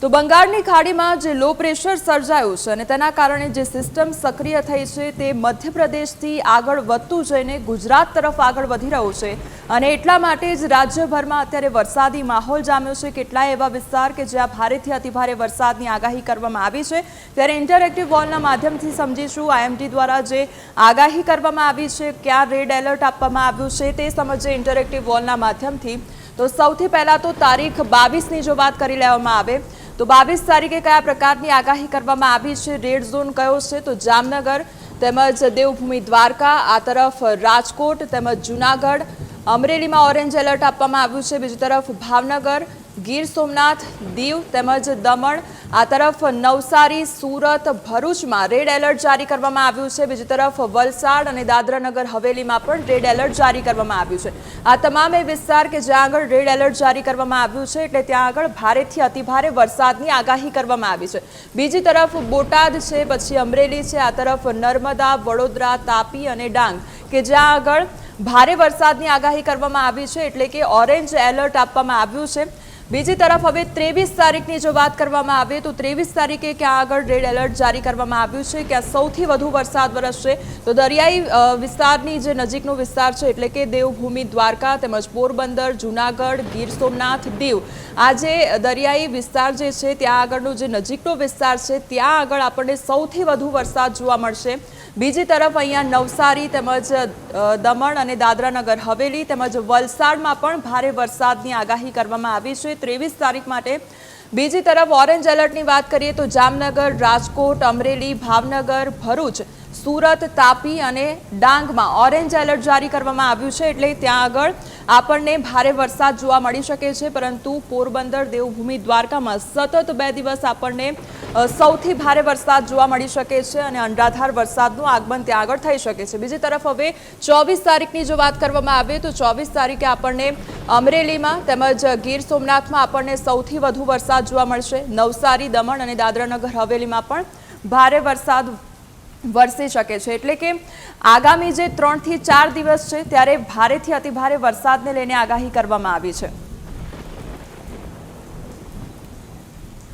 તો બંગાળની ખાડીમાં જે લો પ્રેશર સર્જાયું છે અને તેના કારણે જે સિસ્ટમ સક્રિય થઈ છે તે મધ્યપ્રદેશથી આગળ વધતું જઈને ગુજરાત તરફ આગળ વધી રહ્યું છે. અને એટલા માટે જ રાજ્યભરમાં અત્યારે વરસાદી માહોલ જામ્યો છે. કેટલાય એવા વિસ્તાર કે જ્યાં ભારેથી અતિભારે વરસાદની આગાહી કરવામાં આવી છે. ત્યારે ઇન્ટરેક્ટિવ વોલના માધ્યમથી સમજીશું આઈએમડી દ્વારા જે આગાહી કરવામાં આવી છે, ક્યાં રેડ એલર્ટ આપવામાં આવ્યું છે તે સમજે ઇન્ટરેક્ટિવ વોલના માધ્યમથી. તો સૌથી પહેલાં તો તારીખ બાવીસની જો વાત કરી લેવામાં આવે તો બાવીસ તારીખે કયા પ્રકારની આગાહી કરવામાં આવી છે? રેડ ઝોન કયો છે? તો જામનગર તેમજ દેવભૂમિ દ્વારકા, આ તરફ રાજકોટ તેમજ જુનાગઢ. અમરેલીમાં ઓરેન્જ એલર્ટ આપવામાં આવ્યું છે. બીજી તરફ ભાવનગર, ગીર સોમનાથ, દીવ તેમજ દમણ. આ તરફ નવસારી, સુરત, ભરૂચમાં રેડ એલર્ટ જારી કરવામાં આવ્યું છે. બીજી તરફ વલસાડ અને દાદરાનગર હવેલીમાં પણ રેડ એલર્ટ જારી કરવામાં આવ્યું છે. આ તમામ વિસ્તાર કે જ્યાં આગળ રેડ એલર્ટ જારી કરવામાં આવ્યું છે, એટલે ત્યાં આગળ ભારેથી અતિભારે વરસાદની આગાહી કરવામાં આવી છે. બીજી તરફ બોટાદ છે, પછી અમરેલી છે. આ તરફ નર્મદા, વડોદરા, તાપી અને ડાંગ કે જ્યાં આગળ ભારે વરસાદની આગાહી કરવામાં આવી છે, એટલે કે ઓરેન્જ એલર્ટ આપવામાં આવ્યું છે. બીજી તરફ હવે ત્રેવીસ તારીખની જો વાત કરવામાં આવે તો ત્રેવીસ તારીખે ક્યાં આગળ રેડ એલર્ટ જારી કરવામાં આવ્યું છે? ક્યાં સૌથી વધુ વરસાદ વરસશે તો દરિયાઈ વિસ્તારની જે નજીકનો વિસ્તાર છે, એટલે કે દેવભૂમિ, દ્વારકા તેમજ પોરબંદર, જુનાગઢ, ગીર સોમનાથ, દીવ, આજે દરિયાઈ વિસ્તાર જે છે, ત્યાં આગળનો જે નજીકનો વિસ્તાર છે, ત્યાં આગળ આપણને સૌથી વધુ વરસાદ જોવા મળશે. બીજી તરફ અહીંયા નવસારી તેમજ દમણ અને દાદરાનગર હવેલી તેમજ વલસાડમાં પણ ભારે વરસાદની આગાહી કરવામાં આવી છે. ત્રેવીસ તારીખ માટે. બીજી તરફ ઓરેન્જ એલર્ટની વાત કરીએ તો જામનગર, રાજકોટ, અમરેલી, ભાવનગર, ભરૂચ સુરત તાપી અને ડાંગમાં ઓરેન્જ એલર્ટ જારી કરવામાં આવ્યું છે એટલે ત્યાં આગળ આપણને ભારે વરસાદ જોવા મળી શકે છે, પરંતુ પોરબંદર દેવભૂમિ દ્વારકામાં સતત બે દિવસ આપણને સૌથી ભારે વરસાદ જોવા મળી શકે છે અને અનરાધાર વરસાદનું આગમન ત્યાં આગળ થઈ શકે છે. બીજી તરફ હવે ચોવીસ તારીખની જો વાત કરવામાં આવે તો ચોવીસ તારીખે આપણને અમરેલીમાં તેમજ ગીર સોમનાથમાં આપણને સૌથી વધુ વરસાદ જોવા મળશે. નવસારી, દમણ અને દાદરાનગર હવેલીમાં પણ ભારે વરસાદ વરસી શકે છે. એટલે કે આગામી જે ત્રણથી ચાર દિવસ છે, ત્યારે ભારેથી અતિભારે વરસાદને લઈને આગાહી કરવામાં આવી છે.